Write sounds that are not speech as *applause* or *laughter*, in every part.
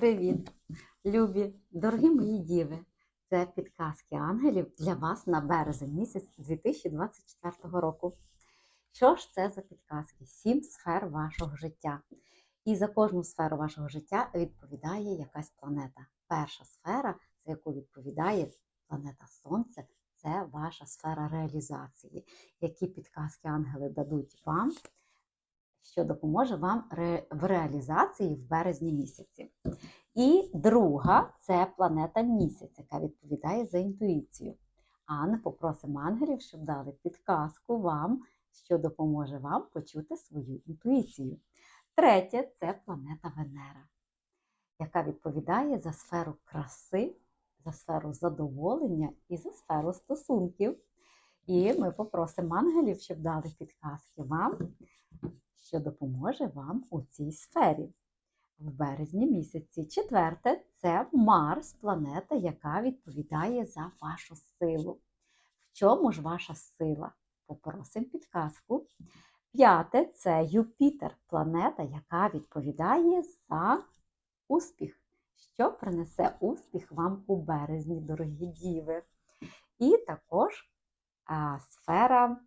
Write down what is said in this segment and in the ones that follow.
Привіт, любі, дорогі мої діви! Це підказки ангелів для вас на березень місяць 2024 року. Що ж це за підказки? Сім сфер вашого життя. І за кожну сферу вашого життя відповідає якась планета. Перша сфера, за яку відповідає планета Сонце, це ваша сфера реалізації. Які підказки ангели дадуть вам, що допоможе вам в реалізації в березні місяці. І друга це планета місяць, яка відповідає за інтуїцію. А ми попросимо ангелів, щоб дали підказку вам, що допоможе вам почути свою інтуїцію. Третє це планета Венера, яка відповідає за сферу краси, за сферу задоволення і за сферу стосунків. І ми попросимо ангелів, щоб дали підказки вам, що допоможе вам у цій сфері в березні місяці. Четверте це Марс, планета, яка відповідає за вашу силу. В чому ж ваша сила? Попросимо підказку. П'яте це Юпітер, планета, яка відповідає за успіх. Що принесе успіх вам у березні, дорогі діви? І також а, сфера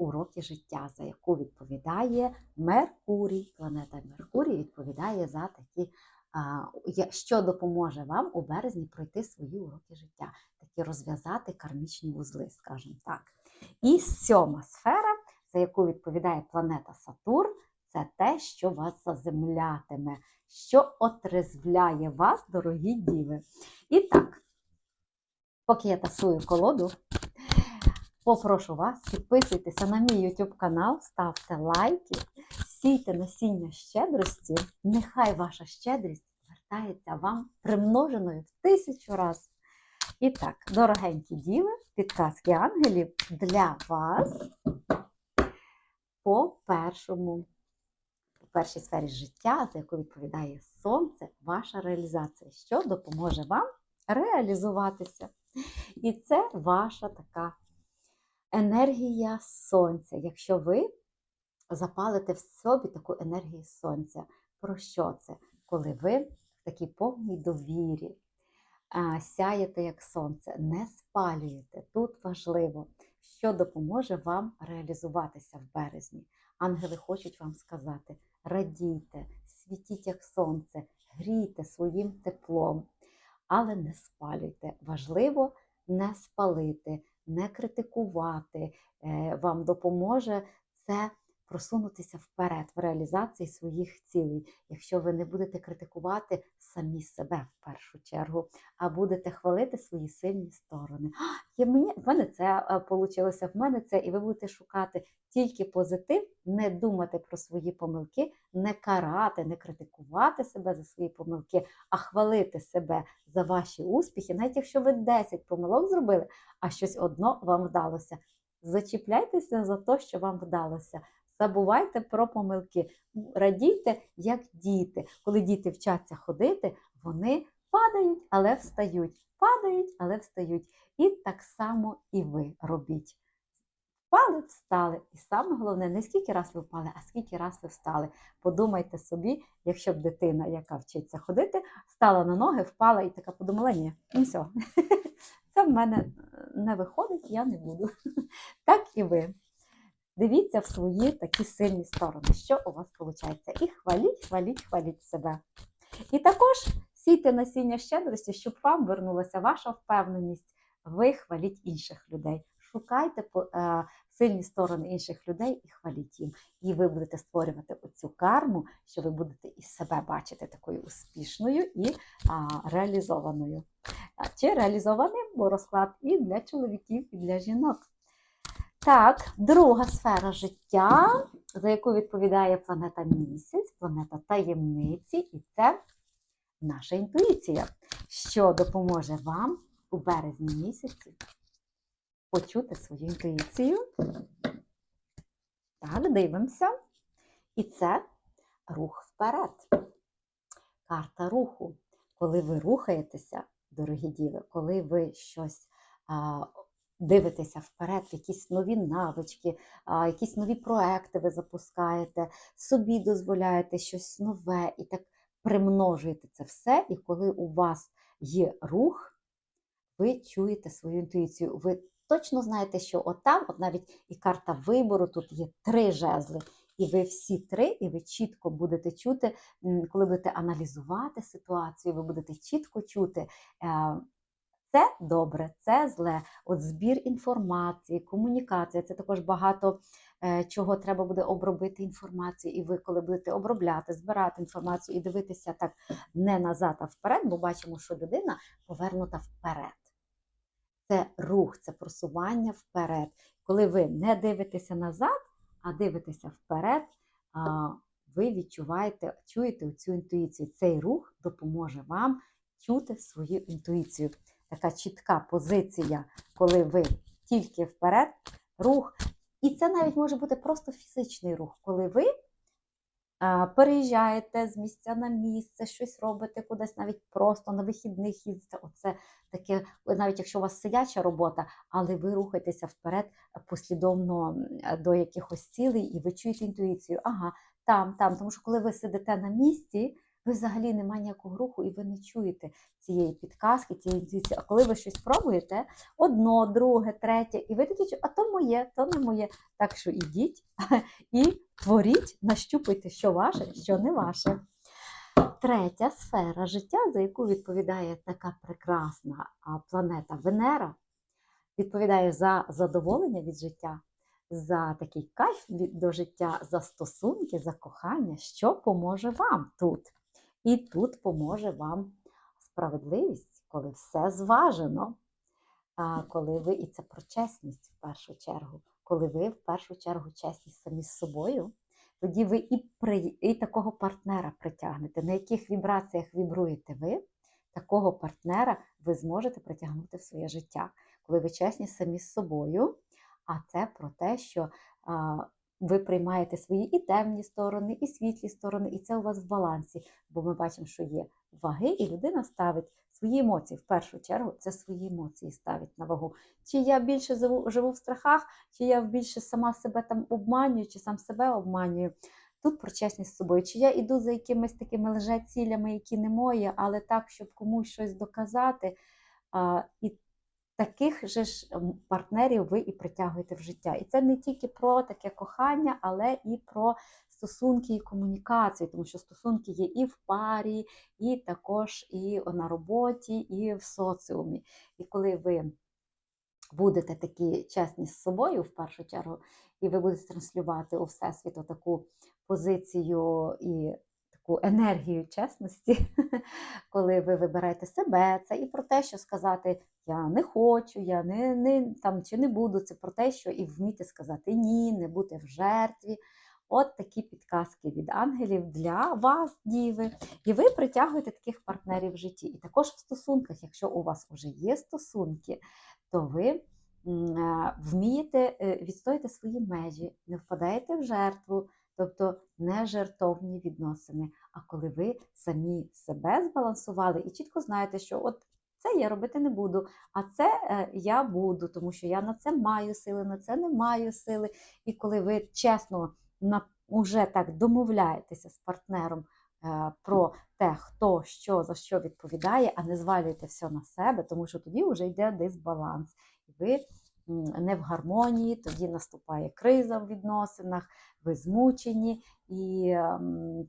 уроки життя, за яку відповідає Меркурій. Планета Меркурій відповідає за такі, що допоможе вам у березні пройти свої уроки життя, такі розв'язати кармічні вузли, скажімо так. І сьома сфера, за яку відповідає планета Сатурн, це те, що вас заземлятиме, що отрезвляє вас, дорогі діви. І так, поки я тасую колоду, попрошу вас, підписуйтеся на мій YouTube канал, ставте лайки, сійте насіння щедрості. Нехай ваша щедрість вертається вам примноженою в тисячу раз. І так, дорогенькі діви, підказки ангелів для вас по першому, по першій сфері життя, за яку відповідає сонце, ваша реалізація, що допоможе вам реалізуватися. І це ваша така енергія сонця. Якщо ви запалите в собі таку енергію сонця, про що це? Коли ви в такій повній довірі сяєте як сонце, не спалюєте. Тут важливо, що допоможе вам реалізуватися в березні. Ангели хочуть вам сказати: радійте, світіть як сонце, грійте своїм теплом, але не спалюйте. Важливо не спалити, не критикувати. Е, Вам допоможе це просунутися вперед в реалізації своїх цілей, якщо ви не будете критикувати самі себе в першу чергу, а будете хвалити свої сильні сторони. «А, мені, в мене це вийшло, в мене це, і ви будете шукати тільки позитив, не думати про свої помилки, не карати, не критикувати себе за свої помилки, а хвалити себе за ваші успіхи, навіть якщо ви 10 помилок зробили, а щось одно вам вдалося. Зачіпляйтеся за те, що вам вдалося. Забувайте про помилки, радійте, як діти. Коли діти вчаться ходити, вони падають, але встають. Падають, але встають. І так само і ви робіть. Впали, встали. І саме головне, не скільки раз ви впали, а скільки раз ви встали. Подумайте собі, якщо б дитина, яка вчиться ходити, стала на ноги, впала і така подумала, ні, ну все, *laughs* це в мене не виходить, я не буду. *laughs* Так і ви. Дивіться в свої такі сильні сторони, що у вас виходить. І хваліть, хваліть, хваліть себе. І також сійте насіння щедрості, щоб вам вернулася ваша впевненість. Ви хваліть інших людей. Шукайте е, сильні сторони інших людей і хваліть їм. І ви будете створювати оцю карму, що ви будете і себе бачити такою успішною і а, реалізованою. Чи реалізованим бо розклад і для чоловіків, і для жінок. Так, друга сфера життя, за яку відповідає планета місяць, планета таємниці, і це наша інтуїція, що допоможе вам у березні місяці почути свою інтуїцію. Так, дивимося. І це рух вперед. Карта руху. Коли ви рухаєтеся, дорогі діви, коли ви щось дивитеся вперед, якісь нові навички, якісь нові проекти ви запускаєте, собі дозволяєте щось нове і так примножуєте це все, і коли у вас є рух, ви чуєте свою інтуїцію. Ви точно знаєте, що отам, от навіть і карта вибору, тут є три жезли. І ви всі три, і ви чітко будете чути, коли будете аналізувати ситуацію, ви будете чітко чути, е, це добре, це зле. От збір інформації, комунікація це також багато е, чого треба буде обробити інформацію. І ви, коли будете обробляти, збирати інформацію і дивитися так не назад, а вперед, бо бачимо, що людина повернута вперед. Це рух, це просування вперед. Коли ви не дивитеся назад, а дивитеся вперед, ви відчуваєте, чуєте цю інтуїцію. Цей рух допоможе вам чути свою інтуїцію. Така чітка позиція, коли ви тільки вперед, рух. І це навіть може бути просто фізичний рух, коли ви переїжджаєте з місця на місце, щось робите кудись, навіть просто на вихідних їздите. Оце таке, навіть якщо у вас сидяча робота, але ви рухаєтеся вперед послідовно до якихось цілей, і ви чуєте інтуїцію. Ага, там, там. Тому що коли ви сидите на місці, ви взагалі немає ніякого руху, і ви не чуєте цієї підказки, цієї інтуїції. А коли ви щось пробуєте, одно, друге, третє, і ви такі, а то моє, то не моє. Так що ідіть *laughs* і творіть, нащупайте, що ваше, що не ваше. Третя сфера життя, за яку відповідає така прекрасна планета Венера, відповідає за задоволення від життя, за такий кайф до життя, за стосунки, за кохання, що поможе вам тут. І тут поможе вам справедливість, коли все зважено. Коли ви, і це про чесність в першу чергу, коли ви в першу чергу чесні самі з собою, тоді ви і, при, і такого партнера притягнете. На яких вібраціях вібруєте ви, такого партнера ви зможете притягнути в своє життя, коли ви чесні самі з собою. А це про те, що ви приймаєте свої і темні сторони, і світлі сторони, і це у вас в балансі. Бо ми бачимо, що є ваги, і людина ставить свої емоції. В першу чергу це свої емоції ставить на вагу. Чи я більше живу, в страхах, чи я більше сама себе там обманюю, чи сам себе обманюю. Тут про чесність з собою. Чи я йду за якимись такими лже-цілями, які не мої, але так, щоб комусь щось доказати. А, і таких же ж партнерів ви і притягуєте в життя. І це не тільки про таке кохання, але і про стосунки і комунікацію, тому що стосунки є і в парі, і також і на роботі, і в соціумі. І коли ви будете такі чесні з собою, в першу чергу, і ви будете транслювати у всесвіту таку позицію і таку енергію чесності, *laughs* коли ви вибираєте себе, це і про те, що сказати я не хочу, я не, не там чи не буду. Це про те, що і вміти сказати ні, не бути в жертві. От такі підказки від ангелів для вас, діви. І ви притягуєте таких партнерів в житті. І також в стосунках, якщо у вас вже є стосунки, то ви е, вмієте е, відстояти свої межі, не впадаєте в жертву, тобто не жертовні відносини. А коли ви самі себе збалансували і чітко знаєте, що от це я робити не буду, а це е, я буду, тому що я на це маю сили, на це не маю сили. І коли ви чесно уже так домовляєтеся з партнером е, про те, хто що за що відповідає, а не звалюєте все на себе, тому що тоді вже йде дисбаланс. Ви не в гармонії, тоді наступає криза в відносинах, ви змучені і ем,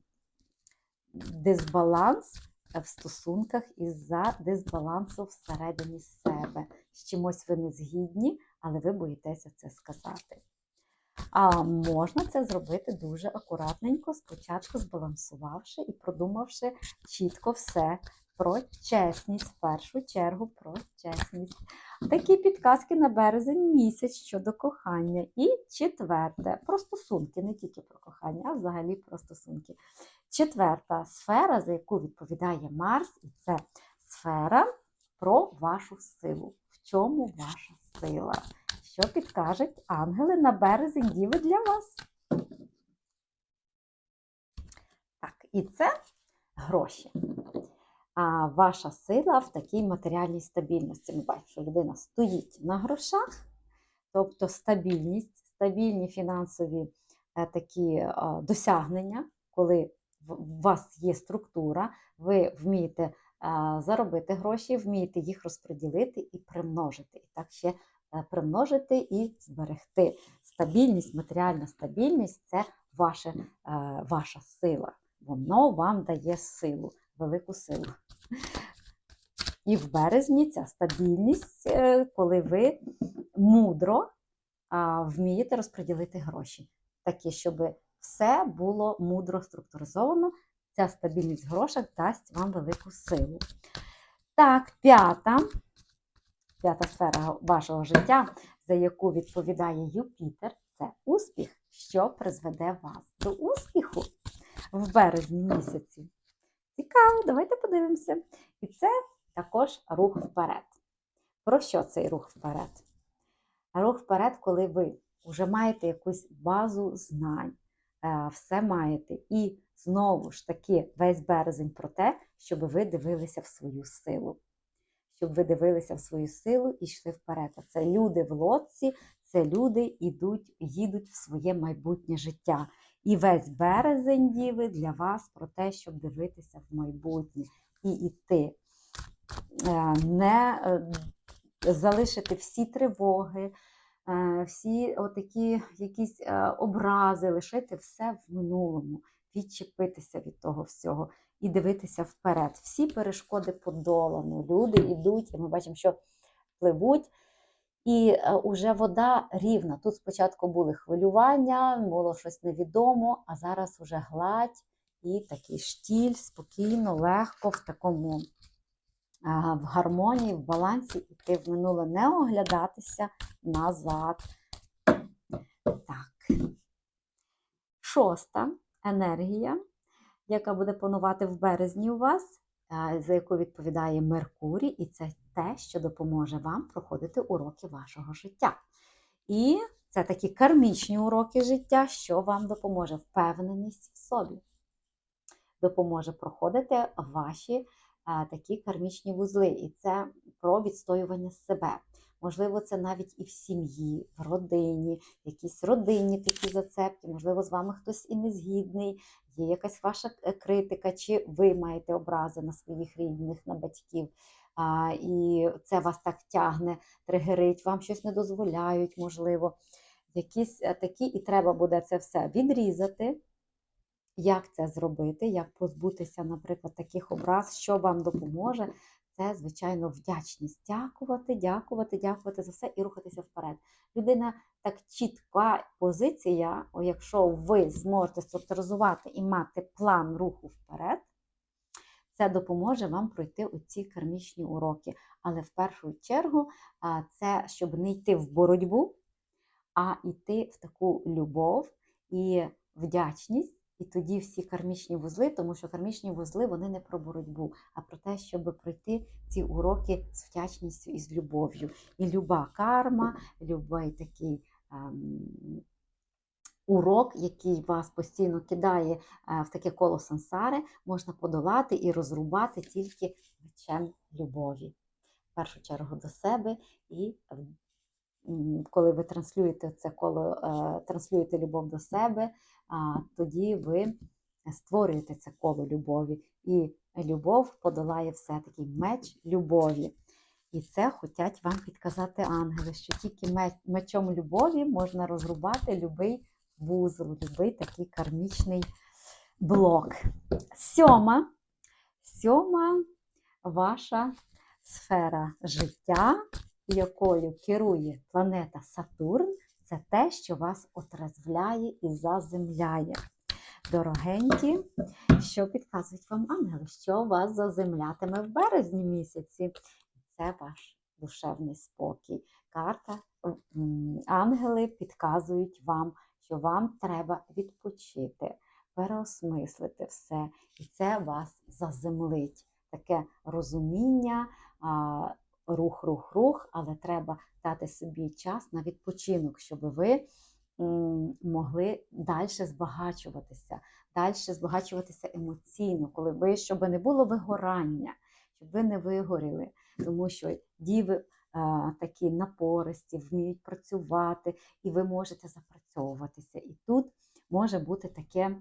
дисбаланс в стосунках із-за дисбалансу всередині себе. З чимось ви не згідні, але ви боїтеся це сказати. А можна це зробити дуже акуратненько, спочатку збалансувавши і продумавши чітко все про чесність, в першу чергу про чесність. Такі підказки на березень місяць щодо кохання. І четверте про стосунки, не тільки про кохання, а взагалі про стосунки. Четверта сфера, за яку відповідає Марс, і це сфера про вашу силу. В чому ваша сила? Що підкажуть ангели на березень діви для вас? Так, і це гроші. А ваша сила в такій матеріальній стабільності. Ми бачимо, що людина стоїть на грошах, тобто стабільність, стабільні фінансові е, такі е, досягнення, коли у вас є структура, ви вмієте е, заробити гроші, вмієте їх розподілити і примножити. І так ще примножити і зберегти. Стабільність, матеріальна стабільність це ваше, ваша сила. Воно вам дає силу, велику силу. І в березні ця стабільність, е, коли ви мудро вмієте розподілити гроші. Такі, щоб все було мудро структуризовано. Ця стабільність в грошах дасть вам велику силу. Так, п'ята, п'ята сфера вашого життя, за яку відповідає Юпітер, це успіх, що призведе вас до успіху в березні місяці. Цікаво, давайте подивимося. І це також рух вперед. Про що цей рух вперед? Рух вперед, коли ви вже маєте якусь базу знань, е, все маєте. І знову ж таки весь березень про те, щоб ви дивилися в свою силу. Щоб ви дивилися в свою силу і йшли вперед. Це люди в лодці, це люди ідуть, їдуть в своє майбутнє життя. І весь березень, діви, для вас про те, щоб дивитися в майбутнє і йти. Е, Не е, залишити всі тривоги, е, всі отакі якісь образи, лишити все в минулому, відчепитися від того всього і дивитися вперед. Всі перешкоди подолано. Люди йдуть, і ми бачимо, що пливуть. І вже вода рівна. Тут спочатку були хвилювання, було щось невідомо, а зараз вже гладь і такий штіль, спокійно, легко, в такому в гармонії, в балансі іти в минуле, не оглядатися назад. Так. Шоста енергія, яка буде панувати в березні у вас, за яку відповідає Меркурій, і це те, що допоможе вам проходити уроки вашого життя. І це такі кармічні уроки життя, що вам допоможе впевненість в собі, допоможе проходити ваші такі кармічні вузли. І це про відстоювання себе. Можливо, це навіть і в сім'ї, в родині, якісь родинні такі зацепки, можливо, з вами хтось і не згідний, є якась ваша е, критика, чи ви маєте образи на своїх рідних, на батьків. А, І це вас так тягне, тригерить, вам щось не дозволяють, можливо. Якісь е, такі, і треба буде це все відрізати. Як це зробити, як позбутися, наприклад, таких образ, що вам допоможе, це, звичайно, вдячність. Дякувати, дякувати, дякувати за все і рухатися вперед. Людина так чітка позиція, якщо ви зможете структуризувати і мати план руху вперед, це допоможе вам пройти оці кармічні уроки. Але в першу чергу це щоб не йти в боротьбу, а йти в таку любов і вдячність. І тоді всі кармічні вузли, тому що кармічні вузли вони не про боротьбу, а про те, щоб пройти ці уроки з вдячністю і з любов'ю. І люба карма, любий такий урок, який вас постійно кидає е, в таке коло сансари, можна подолати і розрубати тільки мечем любові. В першу чергу до себе, і коли ви транслюєте це коло, е, транслюєте любов до себе, тоді ви створюєте це коло любові. І любов подолає все такий меч любові. І це хочуть вам підказати ангели, що тільки мечом любові можна розрубати любий вузол, любий такий кармічний блок. Сьома, сьома ваша сфера життя, якою керує планета Сатурн, це те, що вас отрезвляє і заземляє. Дорогенькі, що підказують вам ангели, що вас заземлятиме в березні місяці. Це ваш душевний спокій. Карта ангели підказують вам, що вам треба відпочити, переосмислити все, і це вас заземлить. Таке розуміння, рух, рух, рух, але треба дати собі час на відпочинок, щоб ви могли далі збагачуватися, далі збагачуватися емоційно, коли ви, щоб не було вигорання, щоб ви не вигоріли, тому що діви такі напористі, вміють працювати, і ви можете запрацьовуватися. І тут може бути таке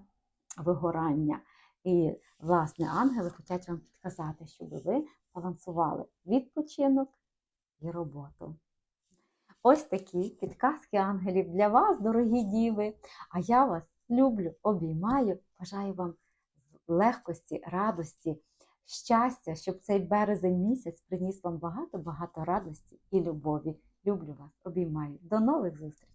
вигорання. І, власне, ангели хочуть вам підказати, щоб ви балансували відпочинок і роботу. Ось такі підказки ангелів для вас, дорогі діви. А я вас люблю, обіймаю, бажаю вам легкості, радості, щастя, щоб цей березень місяць приніс вам багато-багато радості і любові. Люблю вас, обіймаю. До нових зустрічей!